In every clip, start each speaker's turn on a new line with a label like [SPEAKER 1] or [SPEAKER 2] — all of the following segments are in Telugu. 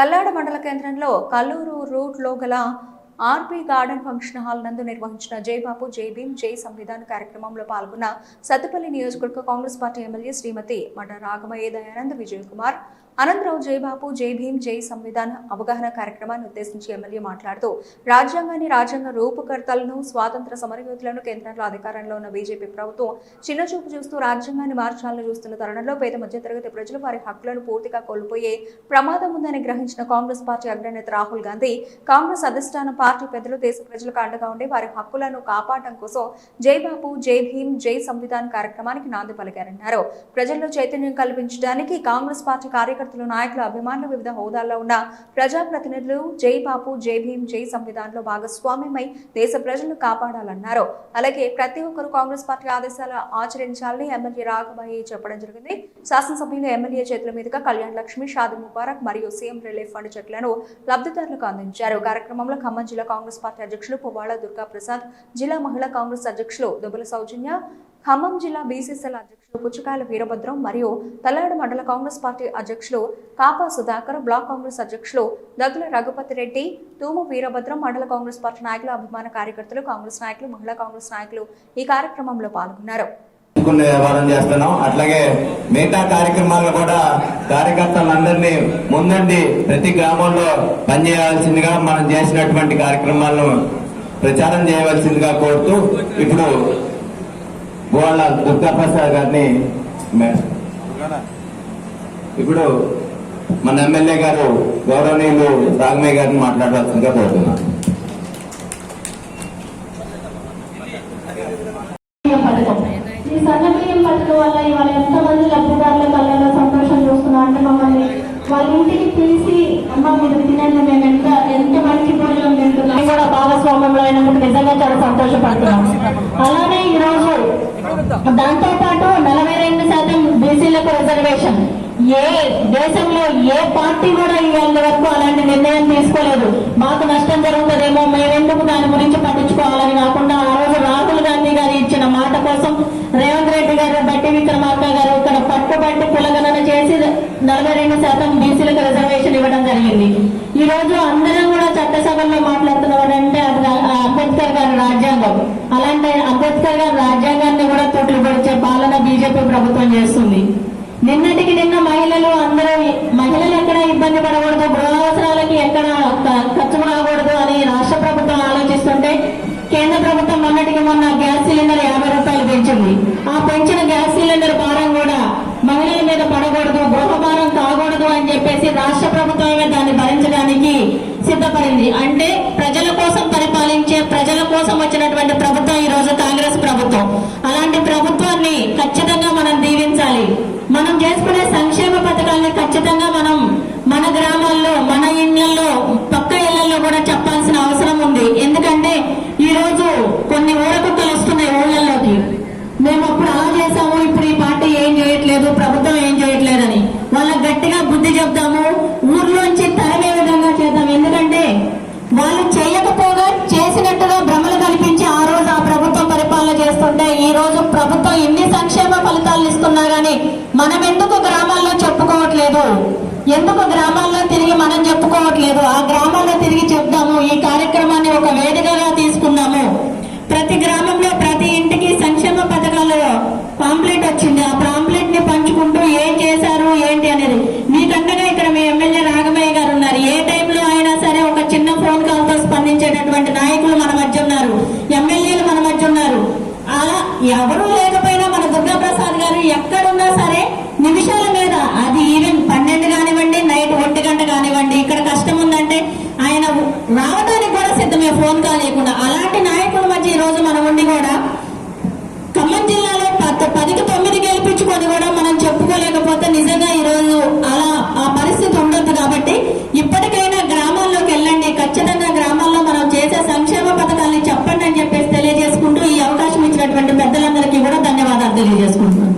[SPEAKER 1] కల్లాడ మండల కేంద్రంలో కల్లూరు రూట్లో గల ఆర్పీ గార్డెన్ ఫంక్షన్ హాల్ నందు నిర్వహించిన జై జై భీమ్ జై సంవిధాన్ కార్యక్రమంలో పాల్గొన్న సత్తుపల్లి నియోజకవర్గ కాంగ్రెస్ పార్టీ ఎమ్మెల్యే శ్రీమతి మఠ రాగమయ్య దయానంద్ విజయ్ కుమార్ అనంతరావు జై బాపు జై భీమ్ జై సంవిధాన్ అవగాహన కార్యక్రమాన్ని ఉద్దేశించి ఎమ్మెల్యే మాట్లాడుతూ రాజ్యాంగాన్ని రాజ్యాంగ రూపకర్తలను స్వాతంత్ర సమరయోధులను కేంద్రంలో అధికారంలో ఉన్న బీజేపీ ప్రభుత్వం చిన్నచూపు చూస్తూ రాజ్యాంగాన్ని మార్చాలని చూస్తున్న తరుణంలో పేద మధ్యతరగతి ప్రజలు వారి హక్కులను పూర్తిగా కోల్పోయే ప్రమాదం ఉందని గ్రహించిన కాంగ్రెస్ పార్టీ అగ్రనేత రాహుల్ గాంధీ కాంగ్రెస్ అధిష్టాన పార్టీ పెద్దలు దేశ ప్రజలకు అండగా ఉండి వారి హక్కులను కాపాడటం కోసం జై బాపు జై భీమ్ జై సంవిధాన్ కార్యక్రమానికి నాంది పలికారన్నారు. ప్రజల్లో చైతన్యం కల్పించడానికి కాంగ్రెస్ పార్టీ కార్యకర్తలు నాయకులు అభిమానులు వివిధ హోదాల్లో ఉన్న ప్రజాప్రతినిధులు జై బాపు జై భీమ్ జై సంవిధాన్లో భాగస్వామ్యమై దేశ ప్రజలను కాపాడాలన్నారు. అలాగే ప్రతి ఒక్కరూ కాంగ్రెస్ పార్టీ ఆదేశాలు ఆచరించాలని ఎమ్మెల్యే రాఘవయ్య చెప్పడం జరిగింది. శాసనసభ్యులు ఎమ్మెల్యే చేతుల మీదుగా కళ్యాణ్ లక్ష్మి షాది ముబారక్ మరియు సీఎం రిలీఫ్ ఫండ్ చెక్లను లబ్ధిదారులకు అందించారు. కార్యక్రమంలో ఖమ్మం జిల్లా కాంగ్రెస్ పార్టీ అధ్యక్షులు పువ్వాడ దుర్గా ప్రసాద్ జిల్లా మహిళా కాంగ్రెస్ అధ్యక్షులు దుబ్బల సౌజన్య ఖమ్మం జిల్లా బీసీసీల అధ్యక్షులు పుచ్చకాయల వీరభద్రం మరియు తల్లాడు మండల కాంగ్రెస్ పార్టీ అధ్యక్షులు కాపా సుధాకర్ బ్లాక్ కాంగ్రెస్ అధ్యక్షులు దగ్గుల రఘుపతి రెడ్డి తూము వీరభద్రం మండల కాంగ్రెస్ పార్టీ నాయకులు అభిమాన కార్యకర్తలు కాంగ్రెస్ నాయకులు మహిళా కాంగ్రెస్ నాయకులు ఈ కార్యక్రమంలో పాల్గొన్నారు.
[SPEAKER 2] కొన్ని వ్యవహారం చేస్తున్నాం. అట్లాగే మిగతా కార్యక్రమాల్లో కూడా కార్యకర్తలందరినీ ముందండి ప్రతి గ్రామంలో పనిచేయవలసిందిగా మనం చేసినటువంటి కార్యక్రమాలను ప్రచారం చేయవలసిందిగా కోరుతూ ఇప్పుడు గోళ్ళ దుర్గాప్రసాద్ గారిని ఇప్పుడు మన ఎమ్మెల్యే గారు గౌరవనీయులు రాఘమయ్య గారిని మాట్లాడవలసిందిగా కోరుతున్నాను
[SPEAKER 3] బియ్యం పథకం ఈ సన్న బియ్యం పథకం వల్ల ఇవాళ ఎంతమంది లబ్ధిదారుల కళ్ళలో సంతోషం చూస్తున్నా అంటే మమ్మల్ని వాళ్ళ ఇంటికి పిలిచి అమ్మ మీరు తినండి మేము ఎంత ఎంత మంచి భోజనం తింటున్నాం. కూడా భాగస్వామ్యంలో అయినప్పుడు నిజంగా చాలా సంతోషపడుతున్నాం. అలానే ఈ రోజు దాంతో పాటు నలభై రెండు శాతం బీసీలకు రిజర్వేషన్. ఏ దేశంలో ఏ పార్టీ కూడా ఇవాళ వరకు అలాంటి నిర్ణయం తీసుకోలేదు. మాకు నష్టం జరుగుతుందేమో మేమెందుకు దాని గురించి పట్టించుకోవాలని కాకుండా ఆ రోజు రాహుల్ గాంధీ గారు ఇచ్చిన మాట కోసం రేవంత్ రెడ్డి గారు బట్టి విక్రమార్క గారు ఇక్కడ పట్టుబట్టి కులగణన చేసి నలభై రెండు శాతం బీసీలకు రిజర్వేషన్ ఇవ్వడం జరిగింది. ఈ రోజు అందరం కూడా చట్టసభల్లో మాట్లాడుతున్నారంటే అంటే ఆ అంబేద్కర్ గారి రాజ్యాంగం. అలాంటి అంబేద్కర్ గారి రాజ్యాంగాన్ని కూడా తొట్లు పొడిచే పాలన బీజేపీ ప్రభుత్వం చేస్తుంది. నిన్నటికి నిన్న మహిళలు అందరూ మహిళలు ఎక్కడ ఇబ్బంది పడకూడదు గృహ అవసరాలకి ఎక్కడ ఖర్చు రాకూడదు అని రాష్ట్ర ప్రభుత్వం ఆలోచిస్తుంటే కేంద్ర ప్రభుత్వం మొన్నటికి మొన్న గ్యాస్ సిలిండర్ యాభై రూపాయలు పెంచింది. ఆ పెంచిన గ్యాస్ సిలిండర్ భారం కూడా మహిళల మీద పడకూడదు గృహ భారం కాకూడదు అని చెప్పేసి రాష్ట్ర ప్రభుత్వమే దాన్ని భరించడానికి సిద్ధపడింది. అంటే చేసుకునే సంక్షేమ పథకాలను ఖచ్చితంగా మనం మన గ్రామాల్లో మన ఇళ్ళలో పక్క ఇళ్ళలో కూడా చెప్పాల్సిన అవసరం ఉంది. ఎందుకంటే ఈ రోజు కొన్ని ఊరకుక్కలు వస్తున్నాయి ఊళ్ళల్లోకి. మేము అప్పుడు అలా చేసాము ఇప్పుడు ఈ పార్టీ ఏం చేయట్లేదు ప్రభుత్వం చెప్పుకోవట్లేదు ఎందుకు గ్రామాల్లో తిరిగి మనం చెప్పుకోవట్లేదు? ఆ గ్రామాల్లో తిరిగి చెప్దాము. ఈ కార్యక్రమాన్ని ఒక వేదికగా తీసుకున్నాము. ప్రతి గ్రామ సిద్ధమే లేకుండా అలాంటి నాయకుల మధ్య ఈ రోజు మనం ఉండి కూడా ఖమ్మం జిల్లాలో పద్- పదికి తొమ్మిది గెలిపించుకొని కూడా మనం చెప్పుకోలేకపోతే నిజంగా ఈ రోజు అలా ఆ పరిస్థితి ఉండదు కాబట్టి ఇప్పటికైనా గ్రామాల్లోకి వెళ్ళండి. ఖచ్చితంగా గ్రామాల్లో మనం చేసే సంక్షేమ పథకాలని చెప్పండి అని చెప్పేసి తెలియజేసుకుంటూ ఈ అవకాశం ఇచ్చినటువంటి పెద్దలందరికీ కూడా ధన్యవాదాలు తెలియజేసుకుంటున్నాను.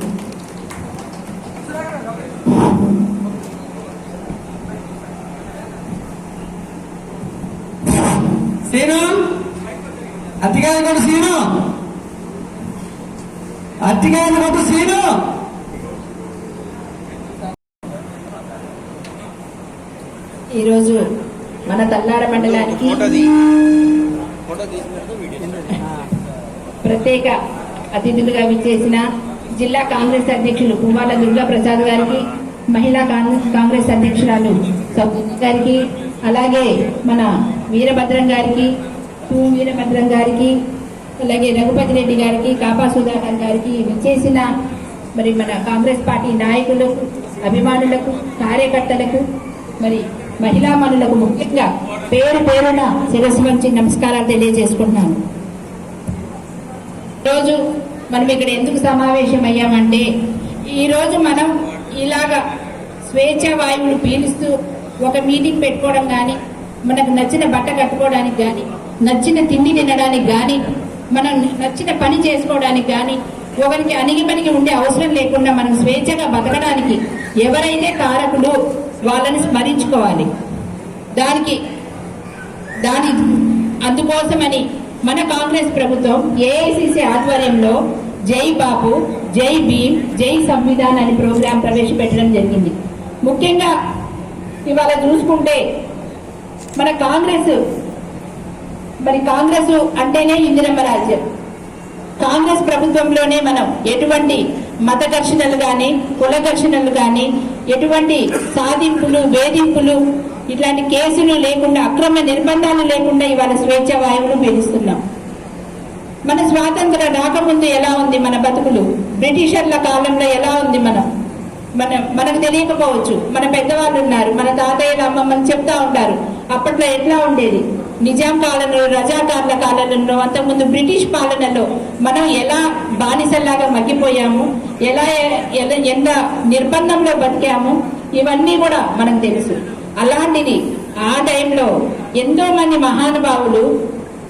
[SPEAKER 4] సీను అట్టిగా కొట్టు సీను. అట్టిగా కొట్టు సీను.
[SPEAKER 5] ఈరోజు మన తల్లాడ మండలానికి ప్రత్యేక అతిథులుగా విచ్చేసిన జిల్లా కాంగ్రెస్ అధ్యక్షులు పువ్వాల దుర్గా ప్రసాద్ గారికి మహిళా కాంగ్రెస్ కాంగ్రెస్ అధ్యక్షురాలు గారికి అలాగే మన వీరభద్రం గారికి వీరభద్రం గారికి అలాగే రఘుపతి రెడ్డి గారికి కాపా సుధాకర్ గారికి విచ్చేసిన మరి మన కాంగ్రెస్ పార్టీ నాయకులకు అభిమానులకు కార్యకర్తలకు మరి మహిళా మనులకు ముఖ్యంగా పేరు పేరున శిరస్సు వంచి నమస్కారాలు తెలియజేసుకుంటున్నాను. ఈరోజు మనం ఇక్కడ ఎందుకు సమావేశం అయ్యామంటే ఈరోజు మనం ఇలాగా స్వేచ్ఛ వాయువులు పీలుస్తూ ఒక మీటింగ్ పెట్టుకోవడం కానీ మనకు నచ్చిన బట్ట కట్టుకోవడానికి కానీ నచ్చిన తిండి తినడానికి కానీ మనం నచ్చిన పని చేసుకోవడానికి కానీ ఒకరికి అణిగి పనికి ఉండే అవసరం లేకుండా మనం స్వేచ్ఛగా బతకడానికి ఎవరైతే కారకులు వాళ్ళని స్మరించుకోవాలి. దానికి దాని అందుకోసమని మన కాంగ్రెస్ ప్రభుత్వం ఏఐసిసి ఆధ్వర్యంలో జై బాపు జై భీమ్ జై సంవిధాన్ అనే ప్రోగ్రాం ప్రవేశపెట్టడం జరిగింది. ముఖ్యంగా ఇవాళ చూసుకుంటే మన కాంగ్రెస్ మరి కాంగ్రెస్ అంటేనే ఇందిరమ్మ రాజ్యం. కాంగ్రెస్ ప్రభుత్వంలోనే మనం ఎటువంటి మత ఘర్షణలు కానీ కుల ఘర్షణలు కానీ ఎటువంటి సాధింపులు వేధింపులు ఇట్లాంటి కేసులు లేకుండా అక్రమ నిర్బంధాలు లేకుండా ఇవాళ స్వేచ్ఛ వాయువులు పీలుస్తున్నాం మన స్వాతంత్రం రాకముందు ఎలా ఉంది మన బతుకులు? బ్రిటిషర్ల కాలంలో ఎలా ఉంది మనం? మన మనకు తెలియకపోవచ్చు. మన పెద్దవాళ్ళు ఉన్నారు మన తాతయ్యలు అమ్మమ్మని చెప్తా ఉంటారు. అప్పట్లో ఎట్లా ఉండేది? నిజాం పాలనలో రజాకార్ల కాలంలో అంతకుముందు బ్రిటిష్ పాలనలో మనం ఎలా బానిసల్లాగా మగ్గిపోయాము ఎలా ఎలా ఎంత నిర్బంధంలో బతికాము ఇవన్నీ కూడా మనకు తెలుసు. అలాంటిది ఆ టైంలో ఎంతో మంది మహానుభావులు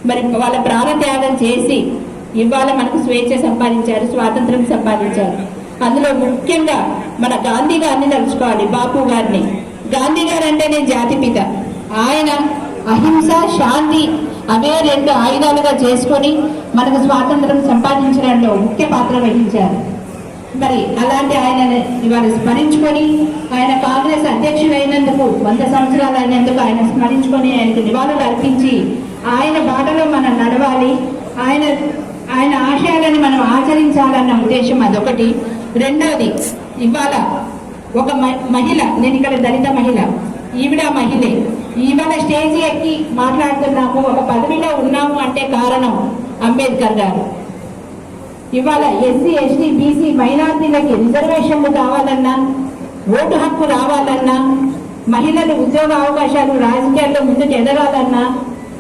[SPEAKER 5] మరి వాళ్ళ ప్రాణత్యాగం చేసి ఇవాళ మనకు స్వేచ్ఛ సంపాదించారు స్వాతంత్రం సంపాదించారు. అందులో ముఖ్యంగా మన గాంధీ గారిని తలుచుకోవాలి బాపు గారిని. గాంధీ గారు అంటేనే జాతిపిత. ఆయన అహింస శాంతి అవే రెండు ఆయుధాలుగా చేసుకొని మనకు స్వాతంత్రం సంపాదించడంలో ముఖ్య పాత్ర వహించారు. మరి అలాంటి ఆయన ఇవాళ స్మరించుకొని ఆయన కాంగ్రెస్ అధ్యక్షుడైనందుకు వంద సంవత్సరాలు అయినందుకు ఆయన స్మరించుకొని ఆయనకు నివాళులు అర్పించి ఆయన బాటలో మనం నడవాలి ఆయన ఆయన ఆశయాలను మనం ఆచరించాలన్న ఉద్దేశం అదొకటి. రెండవది ఇవాళ ఒక మహిళ నేను ఇక్కడ దళిత మహిళ. ఈవిడ మహిళే. ఇవాళ స్టేజ్ ఎక్కి మాట్లాడుతున్నాము. ఒక పదవిలో ఉన్నాము అంటే కారణం అంబేద్కర్ గారు. ఇవాళ ఎస్సీ ఎస్టీ బీసీ మైనార్టీలకి రిజర్వేషన్లు కావాలన్నా ఓటు హక్కు రావాలన్నా మహిళలు ఉద్యోగ అవకాశాలు రాజకీయాల్లో ముందుకు ఎదగాలన్నా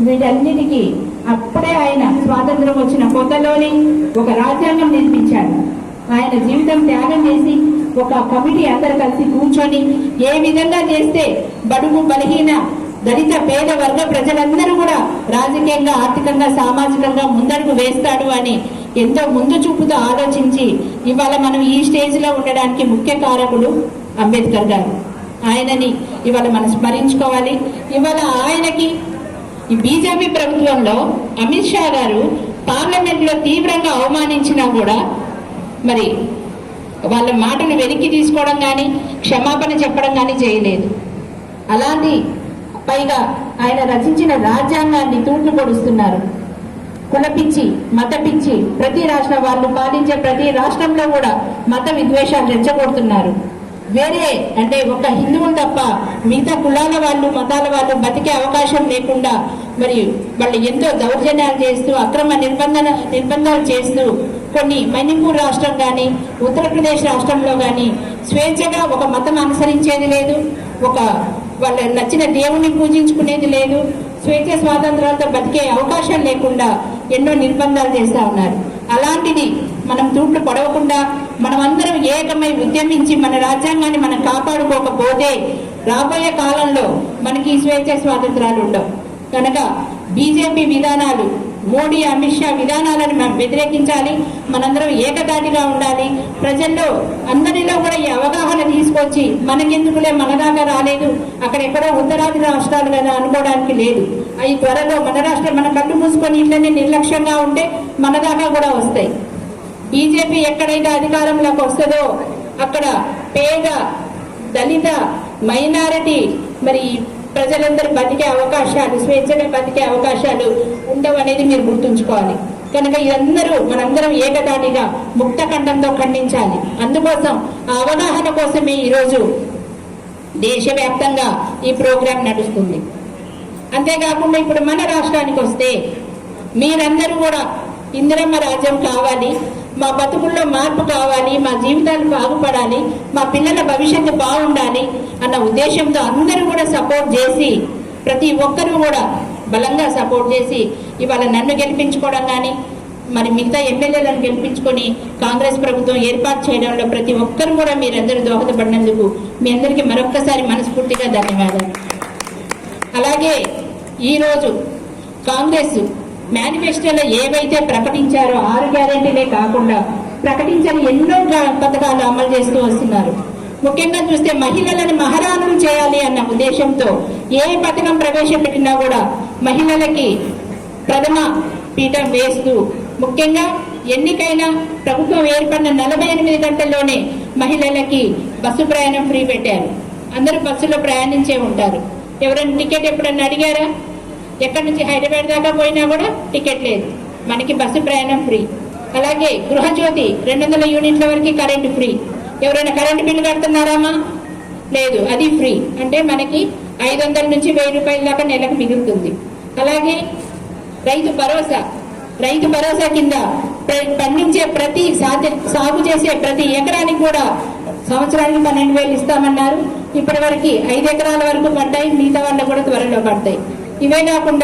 [SPEAKER 5] వీటన్నిటికీ అప్పుడే ఆయన స్వాతంత్రం వచ్చిన కొత్తలోని ఒక రాజ్యాంగం నిర్మించాడు ఆయన జీవితం త్యాగం చేసి ఒక కమిటీ అందరు కలిసి కూర్చొని ఏ విధంగా చేస్తే బడుగు బలహీన దళిత పేద వర్గ ప్రజలందరూ కూడా రాజకీయంగా ఆర్థికంగా సామాజికంగా ముందడుగు వేస్తాడు అని ఎంతో ముందు చూపుతో ఆలోచించి ఇవాళ మనం ఈ స్టేజ్లో ఉండడానికి ముఖ్య కారకుడు అంబేద్కర్ గారు. ఆయనని ఇవాళ మనం స్మరించుకోవాలి. ఇవాళ ఆయనకి ఈ బీజేపీ ప్రభుత్వంలో అమిత్ షా గారు పార్లమెంట్లో తీవ్రంగా అవమానించినా కూడా మరి వాళ్ళ మాటలు వెనక్కి తీసుకోవడం కానీ క్షమాపణ చెప్పడం కానీ చేయలేదు. అలాంటి పైగా ఆయన రచించిన రాజ్యాంగాన్ని తూట్లు పొడుస్తున్నారు. కులపిచ్చి మతపిచ్చి ప్రతి రాష్ట్ర వాళ్ళు పాలించే ప్రతి రాష్ట్రంలో కూడా మత విద్వేషాలు రెచ్చగొడుతున్నారు. వేరే అంటే ఒక హిందువులు తప్ప మిగతా కులాల వాళ్ళు మతాల వాళ్ళు బతికే అవకాశం లేకుండా మరి వాళ్ళు ఎంతో దౌర్జన్యాలు చేస్తూ అక్రమ నిర్బంధన నిర్బంధాలు చేస్తూ కొన్ని మణిపూర్ రాష్ట్రం కానీ ఉత్తరప్రదేశ్ రాష్ట్రంలో కానీ స్వేచ్ఛగా ఒక మతం అనుసరించేది లేదు. ఒక వాళ్ళ నచ్చిన దేవుణ్ణి పూజించుకునేది లేదు. స్వేచ్ఛ స్వాతంత్రాలతో బతికే అవకాశం లేకుండా ఎన్నో నిర్బంధాలు చేస్తా ఉన్నారు. అలాంటిది మనం తూట్లు పడవకుండా మనమందరం ఏకమై ఉద్యమించి మన రాజ్యాంగాన్ని మనం కాపాడుకోకపోతే రాబోయే కాలంలో మనకి స్వేచ్ఛ స్వాతంత్రాలు ఉండవు. కనుక బీజేపీ విధానాలు మోడీ అమిత్ షా విధానాలను మనం వ్యతిరేకించాలి. మనందరం ఏకదాటిగా ఉండాలి. ప్రజల్లో అందరిలో కూడా ఈ అవగాహన తీసుకొచ్చి మనకెందుకులే మనదాకా రాలేదు. అక్కడ ఎక్కడో ఉత్తరాది రాష్ట్రాలు కదా అనుకోవడానికి లేదు. అవి త్వరలో మన రాష్ట్రం మన కళ్ళు మూసుకొని ఇట్లనే నిర్లక్ష్యంగా ఉంటే మన దాకా కూడా వస్తాయి. బీజేపీ ఎక్కడైతే అధికారంలోకి వస్తుందో అక్కడ పేద దళిత మైనారిటీ మరి ప్రజలందరూ బతికే అవకాశాలు స్వేచ్ఛగా బతికే అవకాశాలు ఉండవు అనేది మీరు గుర్తుంచుకోవాలి. కనుక ఇదందరూ మనందరం ఏకదాటిగా ముక్త ఖండంతో ఖండించాలి. అందుకోసం ఆ అవగాహన కోసమే ఈరోజు దేశవ్యాప్తంగా ఈ ప్రోగ్రాం నడుస్తుంది. అంతేకాకుండా ఇప్పుడు మన రాష్ట్రానికి వస్తే మీరందరూ కూడా ఇందిరమ్మ రాజ్యం కావాలి మా బతుకుల్లో మార్పు కావాలి మా జీవితాలు బాగుపడాలి మా పిల్లల భవిష్యత్తు బాగుండాలి అన్న ఉద్దేశంతో అందరూ కూడా సపోర్ట్ చేసి ప్రతి ఒక్కరూ కూడా బలంగా సపోర్ట్ చేసి ఇవాళ నన్ను గెలిపించుకోవడం కానీ మరి మిగతా ఎమ్మెల్యేలను గెలిపించుకొని కాంగ్రెస్ ప్రభుత్వం ఏర్పాటు చేయడంలో ప్రతి ఒక్కరు కూడా మీరందరూ దోహదపడినందుకు మీ అందరికీ మరొక్కసారి మనస్ఫూర్తిగా ధన్యవాదాలు. అలాగే ఈరోజు కాంగ్రెస్ మేనిఫెస్టోలో ఏవైతే ప్రకటించారో ఆరు గ్యారెంటీలే కాకుండా ప్రకటించిన ఎన్నో పథకాలు అమలు చేస్తూ వస్తున్నారు. ముఖ్యంగా చూస్తే మహిళలను మహారాణులు చేయాలి అన్న ఉద్దేశంతో ఏ పథకం ప్రవేశపెట్టినా కూడా మహిళలకి ప్రథమ పీఠం వేస్తూ ముఖ్యంగా ఎన్నికైన ప్రభుత్వం ఏర్పడిన నలభై ఎనిమిది గంటల్లోనే మహిళలకి బస్సు ప్రయాణం ఫ్రీ పెట్టారు. అందరూ బస్సులో ప్రయాణించే ఉంటారు. ఎవరైనా టికెట్ ఎప్పుడన్నా అడిగారా? ఎక్కడి నుంచి హైదరాబాద్ దాకా పోయినా కూడా టికెట్ లేదు. మనకి బస్సు ప్రయాణం ఫ్రీ. అలాగే గృహజ్యోతి రెండు వందల యూనిట్ల వరకు కరెంటు ఫ్రీ. ఎవరైనా కరెంటు బిల్లు కడుతున్నారామా? లేదు అది ఫ్రీ. అంటే మనకి ఐదు వందల నుంచి వెయ్యి రూపాయల దాకా నెలకు మిగులుతుంది. అలాగే రైతు భరోసా రైతు భరోసా కింద ప్ర- పండించే ప్రతి సాధ- సాగు చేసే ప్రతి ఎకరానికి కూడా సంవత్సరానికి పన్నెండు వేలు ఇస్తామన్నారు. ఇప్పటి వరకు ఐదు ఎకరాల వరకు పడ్డాయి మిగతా వాళ్ళ కూడా త్వరలో పడతాయి. ఇవే కాకుండా